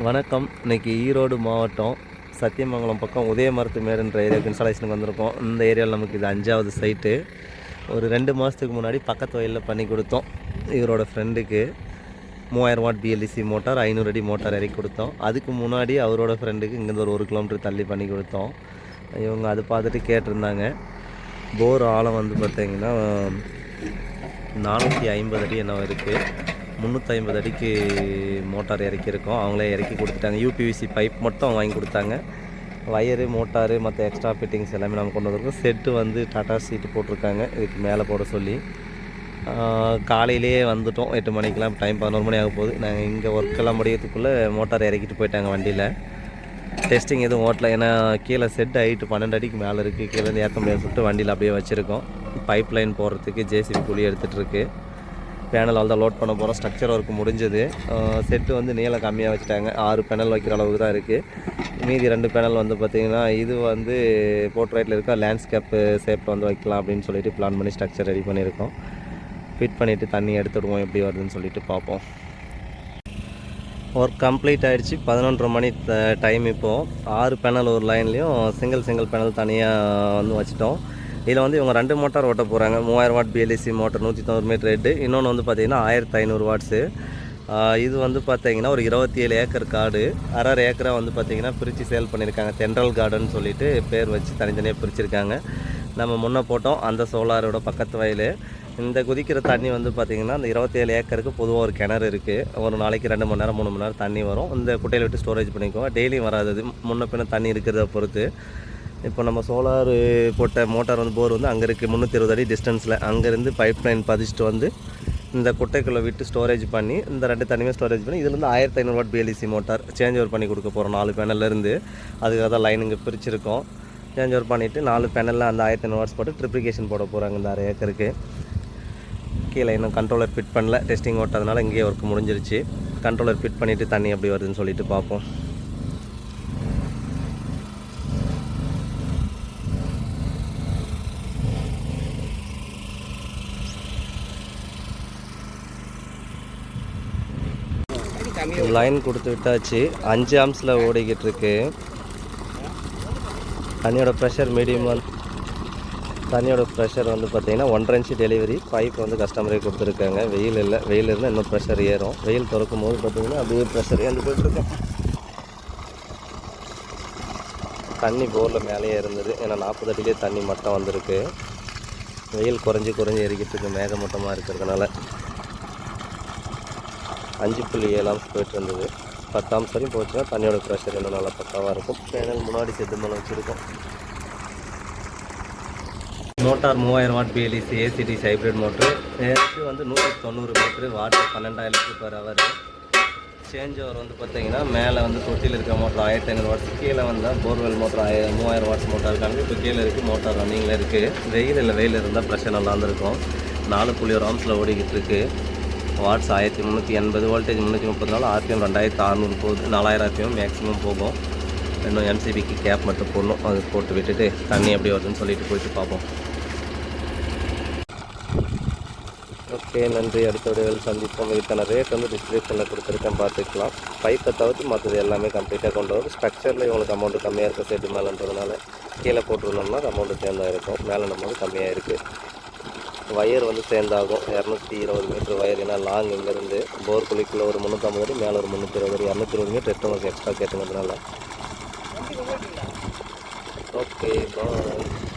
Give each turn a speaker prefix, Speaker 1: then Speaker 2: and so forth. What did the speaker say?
Speaker 1: வணக்கம். இன்னைக்கு ஈரோடு மாவட்டம் சத்தியமங்கலம் பக்கம் உதயமரத்து மேருன்ற ஏரியாவுக்கு இன்ஸ்டாலேஷனுக்கு வந்திருக்கோம். இந்த ஏரியாவில் நமக்கு இது அஞ்சாவது சைட்டு ஒரு ரெண்டு மாதத்துக்கு முன்னாடி பக்கத்து வயலில் பண்ணி கொடுத்தோம். இவரோட ஃப்ரெண்டுக்கு மூவாயிரம் வாட் பிஎல்இசி மோட்டார் ஐநூறு அடி மோட்டார் இறக்கி கொடுத்தோம். அதுக்கு முன்னாடி அவரோட ஃப்ரெண்டுக்கு இங்கேருந்து ஒரு ஒரு கிலோமீட்டர் தள்ளி பண்ணி கொடுத்தோம். இவங்க அது பார்த்துட்டு கேட்டிருந்தாங்க. போர் ஆழம் வந்து பார்த்தீங்கன்னா நானூற்றி ஐம்பது அடி என்ன இருக்குது முந்நூற்றி ஐம்பது அடிக்கு மோட்டார் இறக்கியிருக்கோம். அவங்களே இறக்கி கொடுத்துட்டாங்க. யூபிவிசி பைப் மட்டும் வாங்கி கொடுத்தாங்க. வயரு மோட்டாரு மற்ற எக்ஸ்ட்ரா ஃபிட்டிங்ஸ் எல்லாமே நம்ம கொண்டு வந்திருக்கோம். செட்டு வந்து டாட்டா சீட்டு போட்டிருக்காங்க. இதுக்கு மேலே போட சொல்லி. காலையிலேயே வந்துட்டோம். எட்டு மணிக்கெலாம் டைம் பதினோரு மணி ஆக போகுது. நாங்கள் இங்கே ஒர்க்கெல்லாம் முடியறதுக்குள்ளே மோட்டார் இறக்கிட்டு போயிட்டாங்க வண்டியில். டெஸ்டிங் எதுவும் ஓட்டல. ஏன்னா கீழே செட் ஆகிட்டு பன்னெண்டு அடிக்கு மேலே இருக்குது கீழே இருந்து ஏற்ற முடியாது சொல்லிட்டு வண்டியில் அப்படியே வச்சுருக்கோம். பைப் லைன் போடுறதுக்கு ஜேசிபி குழி எடுத்துகிட்ருக்கு பேனல் வந்து லோட் பண்ண போகிறோம் ஸ்ட்ரக்சர் ஒர்க் முடிஞ்சது. செட்டு வந்து நீளம் கம்மியாக வச்சுட்டாங்க. ஆறு பேனல் வைக்கிற அளவுக்கு தான் இருக்குது மீதி ரெண்டு பேனல் வந்து பார்த்திங்கன்னா இது வந்து போர்ட்ரைட்டில் இருக்க லேண்ட்ஸ்கேப்பு ஷேப்பில் வந்து வைக்கலாம் அப்படின்னு சொல்லிட்டு பிளான் பண்ணி ஸ்ட்ரக்சர் ரெடி பண்ணியிருக்கோம். ஃபிட் பண்ணிவிட்டு தண்ணி எடுத்துடுவோம் எப்படி வருதுன்னு சொல்லிட்டு பார்ப்போம். ஒர்க் கம்ப்ளீட் ஆகிடுச்சு பதினொன்றரை மணி டைம் இப்போது ஆறு பேனல் ஒரு லைன்லேயும் சிங்கிள் சிங்கிள் பேனல் தனியாக வந்து வச்சுட்டோம். இதில் வந்து இவங்க ரெண்டு மோட்டார் ஓட்ட போகிறாங்க. மூவாயிரம் வாட் பிஎல்இசி மோட்டர் நூற்றி தொண்ணூறு மீட்டர் ரேட்டு இன்னொன்று வந்து பார்த்திங்கன்னா ஆயிரத்தி ஐநூறு வாட்ஸு இது வந்து பார்த்தீங்கன்னா ஒரு இருபத்தி ஏழு ஏக்கர் காடு. அரை ஏக்கராக வந்து பார்த்திங்கன்னா பிரித்து சேல் பண்ணியிருக்காங்க. தென்றல் கார்டன் சொல்லிட்டு பேர் வச்சு தனித்தனியாக பிரிச்சிருக்காங்க. நம்ம முன்னே போட்டோம் அந்த சோலாரோட பக்கத்து வயல். இந்த குதிக்கிற தண்ணி வந்து பார்த்திங்கன்னா அந்த இருபத்தேழு ஏக்கருக்கு பொதுவாக ஒரு கிணறு இருக்குது ஒரு நாளைக்கு ரெண்டு மணி நேரம் மூணு மணி நேரம் தண்ணி வரும். இந்த குட்டையில் விட்டு ஸ்டோரேஜ் பண்ணிக்குவோம் டெய்லியும் வராது முன்ன பின்ன தண்ணி இருக்கிறத பொறுத்து. இப்போ நம்ம சோலார் போட்ட மோட்டார் வந்து போர் வந்து அங்கே இருக்குது முந்நூற்றி இருபது அடி டிஸ்டன்ஸில் அங்கேருந்து பைப் லைன் பதிச்சுட்டு வந்து இந்த குட்டைக்குள்ளே விட்டு ஸ்டோரேஜ் பண்ணி இந்த ரெண்டு தனியாக ஸ்டோரேஜ் பண்ணி இதுலேருந்து ஆயிரத்தி ஐநூறு watt BLDC motor change over பண்ணி கொடுக்க போகிறோம் நாலு பேனல்லேருந்து அதுக்காக தான் லைன் இங்கே பிரிச்சிருக்கோம். சேஞ்ச் ஓவர் பண்ணிவிட்டு நாலு பேனலில் அந்த ஆயிரத்தி ஐநூறு வாட்ஸ் போட்டு ட்ரிப்ளிகேஷன் போட போகிறாங்க இந்த அரை ஏக்கருக்கு. கீழே இன்னும் கண்ட்ரோலர் ஃபிட் பண்ணல டெஸ்டிங் ஓட்டதுனால இங்கேயே ஒர்க் முடிஞ்சிருச்சு. கண்ட்ரோலர் ஃபிட் பண்ணிவிட்டு தண்ணி எப்படி வருதுன்னு சொல்லிட்டு பார்ப்போம். லைன் கொடுத்து விட்டாச்சு. அஞ்சு ஆம்ஸில் ஓடிக்கிட்டு இருக்கு. தண்ணியோட ப்ரெஷர் வந்து தண்ணியோட ப்ரெஷர் வந்து பார்த்தீங்கன்னா ஒன்றரை இன்ச்சு டெலிவரி பைப் வந்து கஸ்டமரே கொடுத்துருக்காங்க. வெயில் இல்லை வெயில் இருந்தால் இன்னும் ப்ரெஷர் ஏறும். வெயில் திறக்கும் போது பார்த்தீங்கன்னா அப்படியே ப்ரெஷர் ஏந்து போயிட்டுருக்கோம் தண்ணி போரில் மேலேயே இருந்தது. ஏன்னா நாற்பது அடியிலே தண்ணி மட்டம் வந்திருக்கு. வெயில் குறைஞ்சி குறைஞ்சி எரிக்கிட்டு இருக்கு. மேகமூட்டமாக இருக்கிறதுனால. அஞ்சு புள்ளி ஏழாம் போயிட்டு இருந்தது. பத்தாம் சரி போச்சுன்னா தண்ணியோட ப்ரெஷர் இன்னும் நல்லா பக்காவாக இருக்கும். பேனல் முன்னாடி செத்து மேலே வச்சுருக்கோம். மோட்டார் மூவாயிரம் watt BLDC ACD hybrid motor நேற்று வந்து நூற்றி தொண்ணூறு மீட்ரு வாட் பன்னெண்டாயிரம் litre per hour change over வந்து பார்த்தீங்கன்னா மேலே வந்து தொட்டியில் இருக்க மோட்டர் ஆயிரத்தி ஐநூறு வாட்ஸ் கீழே வந்தால் போர்வெல் மோட்டர் ஆய மூவாயிரம் வாட்ஸ் மோட்டார் இருக்காங்க. இப்போ கீழே இருக்குது மோட்டார் ரன்னிங்கில் இருக்குது வெயில் இல்லை வெயில் இருந்தால் ப்ரெஷர் நல்லா இருந்திருக்கும். நாலு புள்ளி ஒரு ஆம்ஸில் ஓடிக்கிட்டு இருக்குது வாட்ஸ் ஆயிரத்தி முந்நூற்றி எண்பது வோல்டேஜ் முந்நூற்றி முப்பது நாள் ஆர்பிஎம் ரெண்டாயிரத்து அறநூறு போகுது நாலாயிரம் ஆர்பிஎம் மேக்ஸிமம் போகும். இன்னும் எம்சிபிக்கு கேப் மட்டும் போடணும். அது போட்டு விட்டுட்டு தண்ணி எப்படி வருதுன்னு சொல்லிட்டு போயிட்டு பார்ப்போம். ஓகே நன்றி. அடுத்த வீடியோவில் சந்திப்போம். இதுக்கான ரேட் வந்து டிஸ்கிரிப்ஷனில் கொடுத்துருக்கேன். பார்த்துக்கலாம். பைப்பை தவிர்த்து மற்றது எல்லாமே கம்ப்ளீட்டாக கொண்டு வரும். ஸ்ட்ரக்சரில் இவங்களுக்கு அமௌண்ட்டு கம்மியாக இருக்க செட்டு மேலேன்றதுனால கீழே போட்டிருந்தோம்னா அமௌண்ட்டு சேர்ந்தா இருக்கும். மேலே நம்ம கம்மியாக இருக்குது வயர் வந்து சேர்ந்தாகும். இரநூத்தி இருபது மீட்டர் வயர். ஏன்னா லாங் இங்கேருந்து போர் குழிக்குள்ள ஒரு முந்நூற்றம்பது அடி மேலே ஒரு முந்நூற்றி இருபது அடி இரநூத்தி இருபது மீட்டர் எட்டு எக்ஸ்ட்ரா கேட்டுங்கிறதுனால. Okay bye